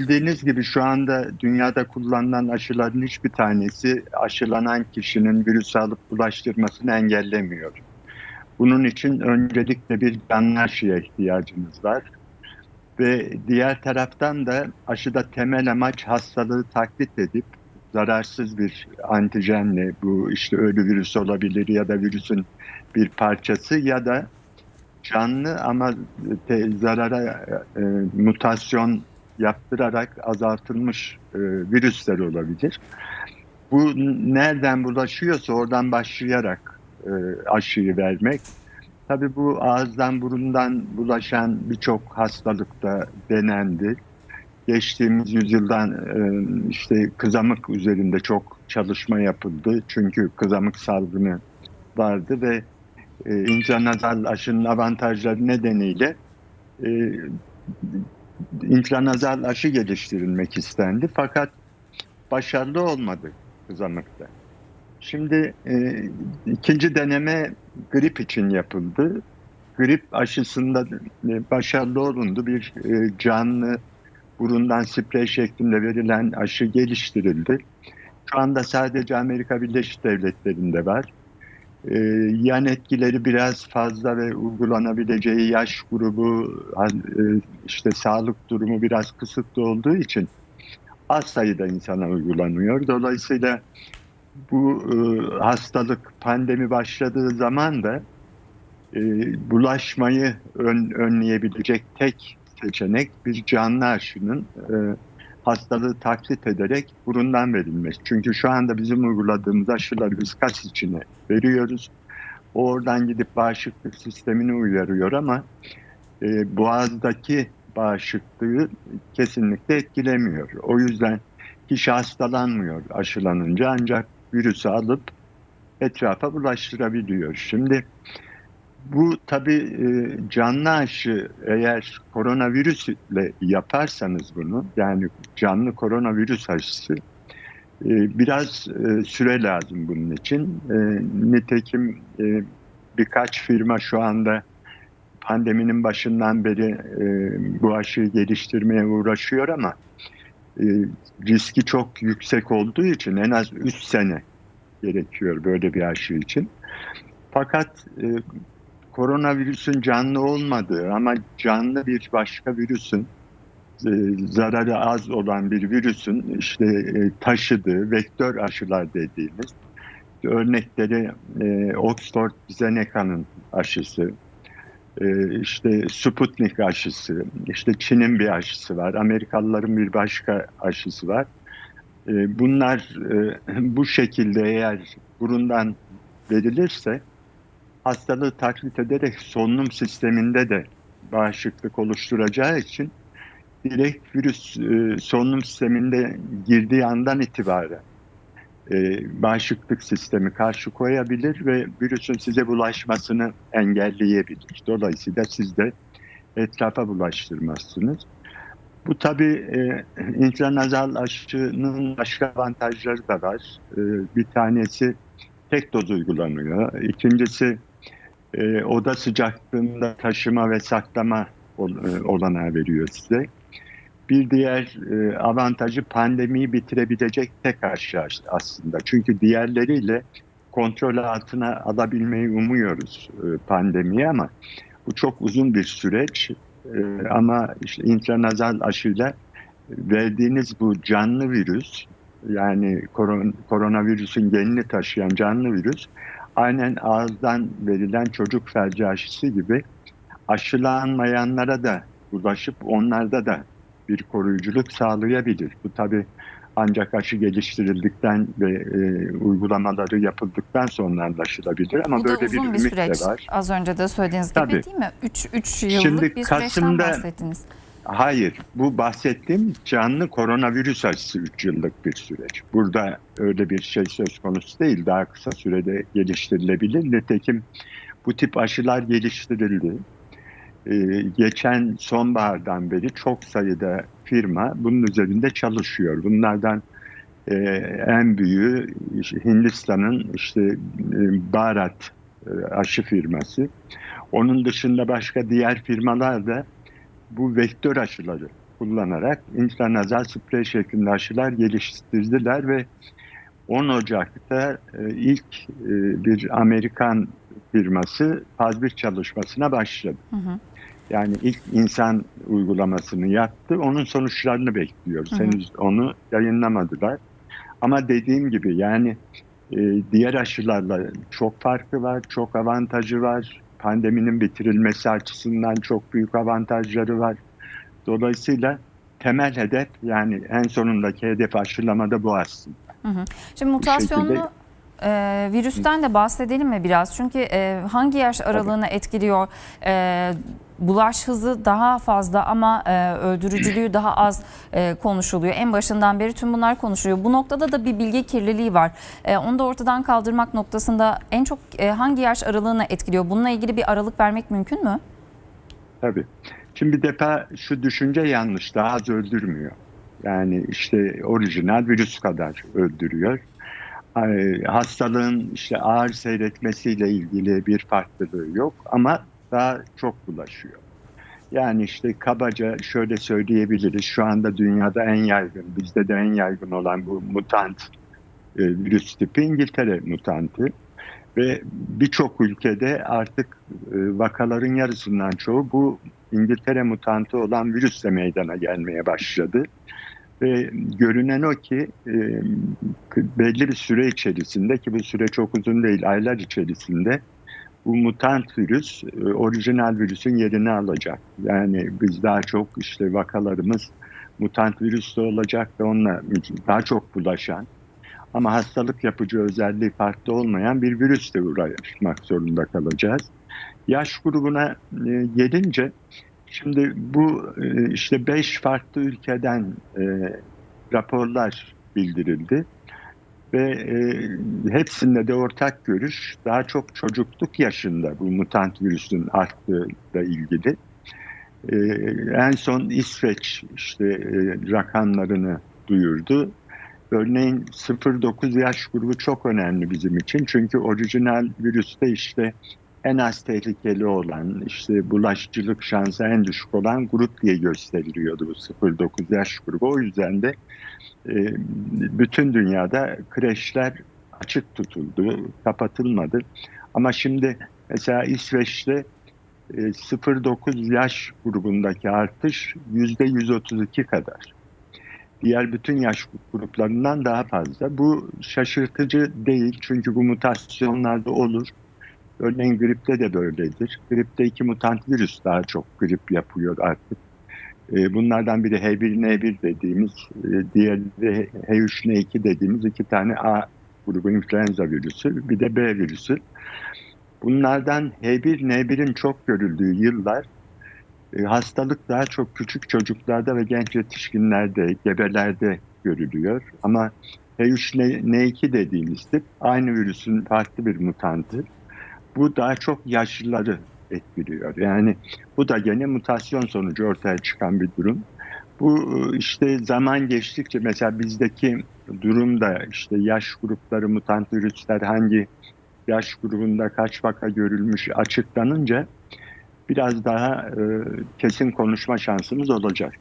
Bildiğiniz gibi şu anda dünyada kullanılan aşıların hiçbir tanesi aşılanan kişinin virüs alıp bulaştırmasını engellemiyor. Bunun için öncelikle bir canlı aşıya ihtiyacımız var. Ve diğer taraftan da aşıda temel amaç hastalığı taklit edip zararsız bir antijenle bu işte ölü virüs olabilir ya da virüsün bir parçası ya da canlı ama zarara e, mutasyon yaptırarak azaltılmış e, virüsler olabilir. Bu nereden bulaşıyorsa oradan başlayarak e, aşıyı vermek. Tabii bu ağızdan burundan bulaşan birçok hastalıkta denendi. Geçtiğimiz yüzyıldan e, işte kızamık üzerinde çok çalışma yapıldı. Çünkü kızamık salgını vardı ve e, intranazal aşının avantajları nedeniyle e, intranazal aşı geliştirilmek istendi. Fakat başarılı olmadı kızamıkta. Şimdi e, ikinci deneme grip için yapıldı. Grip aşısında e, başarılı olundu. Bir e, canlı burundan sprey şeklinde verilen aşı geliştirildi. Şu anda sadece Amerika Birleşik Devletleri'nde var. Ee, yan etkileri biraz fazla ve uygulanabileceği yaş grubu, e, işte sağlık durumu biraz kısıtlı olduğu için az sayıda insana uygulanıyor. Dolayısıyla bu e, hastalık pandemi başladığı zaman da e, bulaşmayı ön, önleyebilecek tek seçenek bir canlı aşının hastalığı taklit ederek burundan verilmesi. Çünkü şu anda bizim uyguladığımız aşıları biz kas içine veriyoruz. Oradan gidip bağışıklık sistemini uyarıyor ama e, boğazdaki bağışıklığı kesinlikle etkilemiyor. O yüzden kişi hastalanmıyor aşılanınca ancak virüsü alıp etrafa bulaştırabiliyor. Şimdi bu tabii e, canlı aşı eğer koronavirüsle yaparsanız bunu yani canlı koronavirüs aşısı e, biraz e, süre lazım bunun için. Nitekim birkaç firma şu anda pandeminin başından beri bu aşıyı geliştirmeye uğraşıyor ama riski çok yüksek olduğu için en az 3 sene gerekiyor böyle bir aşı için. Fakat koronavirüsün canlı olmadığı ama canlı bir başka virüsün e, zararı az olan bir virüsün işte e, taşıdığı vektör aşılar dediğimiz örnekleri e, Oxford Zeneca'nın aşısı, işte Sputnik aşısı, işte Çin'in bir aşısı var, Amerikalıların bir başka aşısı var. Bunlar bu şekilde eğer burundan verilirse hastalığı taklit ederek solunum sisteminde de bağışıklık oluşturacağı için direkt virüs e, solunum sisteminde girdiği andan itibaren e, bağışıklık sistemi karşı koyabilir ve virüsün size bulaşmasını engelleyebilir. Dolayısıyla siz de etrafa bulaştırmazsınız. Bu tabii e, intranazal aşının başka avantajları da var. E, bir tanesi tek doz uygulanıyor. İkincisi e, oda sıcaklığında taşıma ve saklama e, olanağı veriyor size. Bir diğer e, avantajı pandemiyi bitirebilecek tek aşı aslında. Çünkü diğerleriyle kontrol altına alabilmeyi umuyoruz e, pandemiyi ama bu çok uzun bir süreç. E, ama işte intranazal aşıyla verdiğiniz bu canlı virüs yani koron, koronavirüsün genini taşıyan canlı virüs aynen ağızdan verilen çocuk felci aşısı gibi aşılanmayanlara da ulaşıp onlarda da bir koruyuculuk sağlayabilir. Bu tabi ancak aşı geliştirildikten ve e, uygulamaları yapıldıktan sonra anlaşılabilir ama Bu böyle bir, bir ümit süreç. de var. Az önce de söylediğiniz gibi Tabii. değil mi? 3 3 yıllık Şimdi bir süreçten Kasım'da- bahsettiniz. Hayır, bu bahsettiğim canlı koronavirüs aşısı 3 yıllık bir süreç. Burada öyle bir şey söz konusu değil. Daha kısa sürede geliştirilebilir. Nitekim bu tip aşılar geliştirildi. Ee, geçen sonbahardan beri çok sayıda firma bunun üzerinde çalışıyor. Bunlardan e, en büyüğü Hindistan'ın işte e, Bharat e, aşı firması. Onun dışında başka diğer firmalar da bu vektör aşıları kullanarak intranazal sprey şeklinde aşılar geliştirdiler ve 10 Ocak'ta e, ilk e, bir Amerikan firması 1 çalışmasına başladı. Hı hı. Yani ilk insan uygulamasını yaptı. Onun sonuçlarını bekliyoruz. Hı hı. Henüz onu yayınlamadılar. Ama dediğim gibi yani e, diğer aşılarla çok farkı var, çok avantajı var. Pandeminin bitirilmesi açısından çok büyük avantajları var. Dolayısıyla temel hedef yani en sonundaki hedef aşılamada bu aslında. Hı hı. Şimdi mutasyonlu e, virüsten de bahsedelim mi biraz? Çünkü e, hangi yaş aralığını etkiliyor? E, bulaş hızı daha fazla ama e, öldürücülüğü daha az e, konuşuluyor. En başından beri tüm bunlar konuşuluyor. Bu noktada da bir bilgi kirliliği var. E, onu da ortadan kaldırmak noktasında en çok e, hangi yaş aralığını etkiliyor? Bununla ilgili bir aralık vermek mümkün mü? Tabii. Şimdi bir defa şu düşünce yanlış. Daha az öldürmüyor. Yani işte orijinal virüs kadar öldürüyor. Hastalığın işte ağır seyretmesiyle ilgili bir farklılığı yok ama daha çok bulaşıyor. Yani işte kabaca şöyle söyleyebiliriz. Şu anda dünyada en yaygın, bizde de en yaygın olan bu mutant e, virüs tipi İngiltere mutantı. Ve birçok ülkede artık e, vakaların yarısından çoğu bu İngiltere mutantı olan virüsle meydana gelmeye başladı. Ve görünen o ki e, belli bir süre içerisinde ki bu süre çok uzun değil aylar içerisinde bu mutant virüs e, orijinal virüsün yerini alacak. Yani biz daha çok işte vakalarımız mutant virüsle olacak ve onunla daha çok bulaşan ama hastalık yapıcı özelliği farklı olmayan bir virüsle uğraşmak zorunda kalacağız. Yaş grubuna e, gelince şimdi bu e, işte beş farklı ülkeden e, raporlar bildirildi ve e, hepsinde de ortak görüş daha çok çocukluk yaşında bu mutant virüsün arttığıyla ilgili. En son İsveç işte rakamlarını duyurdu. Örneğin 0-9 yaş grubu çok önemli bizim için. Çünkü orijinal virüste işte en az tehlikeli olan, işte bulaşıcılık şansı en düşük olan grup diye gösteriliyordu bu 0-9 yaş grubu. O yüzden de e, bütün dünyada kreşler açık tutuldu, kapatılmadı. Ama şimdi mesela İsveç'te e, 0-9 yaş grubundaki artış %132 kadar diğer bütün yaş gruplarından daha fazla. Bu şaşırtıcı değil çünkü bu mutasyonlarda olur. Örneğin gripte de böyledir. Gripte iki mutant virüs daha çok grip yapıyor artık. Ee, Bunlardan biri H1N1 dediğimiz, e, diğeri de H3N2 dediğimiz iki tane A grubu influenza virüsü, bir de B virüsü. Bunlardan H1N1'in çok görüldüğü yıllar e, hastalık daha çok küçük çocuklarda ve genç yetişkinlerde, gebelerde görülüyor. Ama H3N2 dediğimiz tip aynı virüsün farklı bir mutantı. Bu daha çok yaşlıları etkiliyor. Yani bu da gene mutasyon sonucu ortaya çıkan bir durum. Bu e, işte zaman geçtikçe mesela bizdeki durumda işte yaş grupları mutant virüsler hangi yaş grubunda kaç vaka görülmüş açıklanınca biraz daha e, kesin konuşma şansımız olacak.